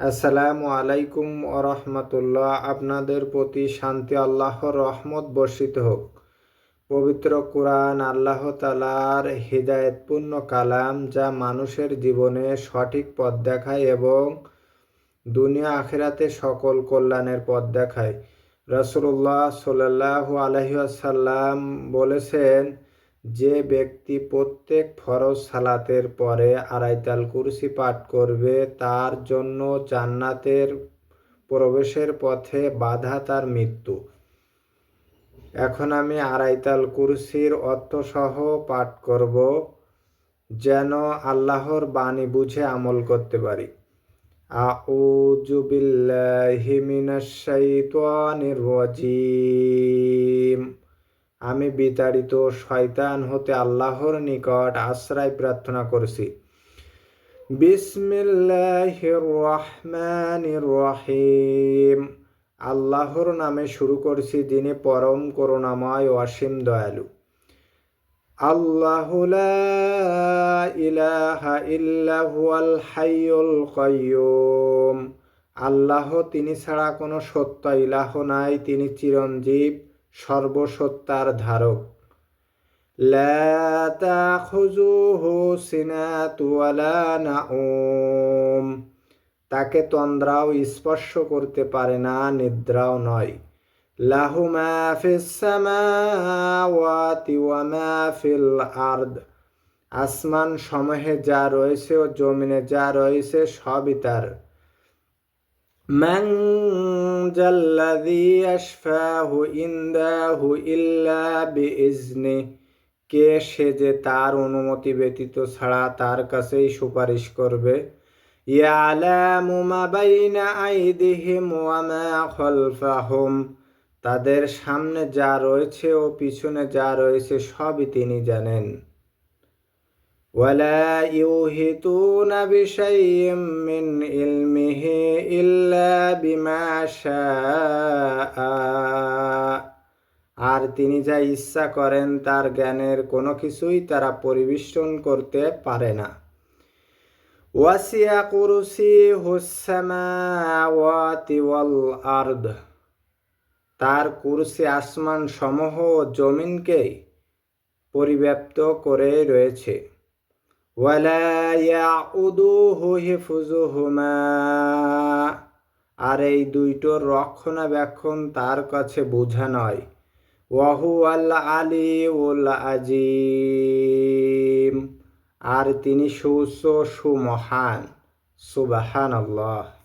আসসালামু আলাইকুম রহমতুল্লাহ। আপনাদের প্রতি শান্তি আল্লাহর রহমত বর্ষিত হোক। পবিত্র কোরআন আল্লাহ তালার হৃদায়তপূর্ণ কালাম যা মানুষের জীবনে সঠিক পথ দেখায় এবং দুনিয়া আখেরাতে সকল কল্যাণের পথ দেখায়। রসুল্লাহ সাল্লাহ আলহিসাল্লাম বলেছেন যে ব্যক্তি প্রত্যেক ফরজ সালাতের পরে আড়াইতাল কুরসি পাঠ করবে, তার জন্য জান্নাতের প্রবেশের পথে বাধা তার মৃত্যু। এখন আমি আড়াইতাল কুরসির অর্থসহ পাঠ করব, যেন আল্লাহর বাণী বুঝে আমল করতে পারি। আউযু বিল্লাহি রাজিম। আমি বিতাড়িত শয়তান হতে আল্লাহর নিকট আশ্রয় প্রার্থনা করছি। রহিম আল্লাহর নামে শুরু করছি যিনি পরম করুণাময় অসীম দয়ালু। ইলাহা আল্লাহ, তিনি ছাড়া কোনো সত্য ইলাহ নাই, তিনি চিরঞ্জীব। সর্বসত্তার ধারক। তাকে তন্দ্রাও স্পর্শ করতে পারে না, নিদ্রাও নয়। লাহু ফিল আর্দ। আসমান সমূহে যা রয়েছে ও জমিনে যা রয়েছে সবই তার। من ذا الذي يشفاه عنده إلا بإذنه কে সে যে তার অনুমতি ব্যতীত ছাড়া তার কাছেই সুপারিশ করবে ইয়ালামু মা বাইনা আইদিহিম ওয়া মা খালফাহুম তাদের সামনে যা রয়েছে ও পিছনে যা রয়েছে সবই তিনি জানেন ولا يوهتون بشيء من علمه إلا بما شاء আর তিনি যা ইচ্ছা করেন তার জ্ঞানের কোনো কিছুই তারা পরিবেষ্টন করতে পারে না ওয়াসিয়া কুরসি হুসামাওয়াতি ওয়াল আর্দ তার কুরসি আসমান সমূহ জমিনকে পরিব্যাপ্ত করে রয়েছে আর এই দুইটোর রক্ষণাবেক্ষণ তার কাছে বোঝা নয়। ওয়াহু আল্লাহ আলী আজিম। আর তিনি সুস্থ সুমহান। সুবাহান আল্লাহ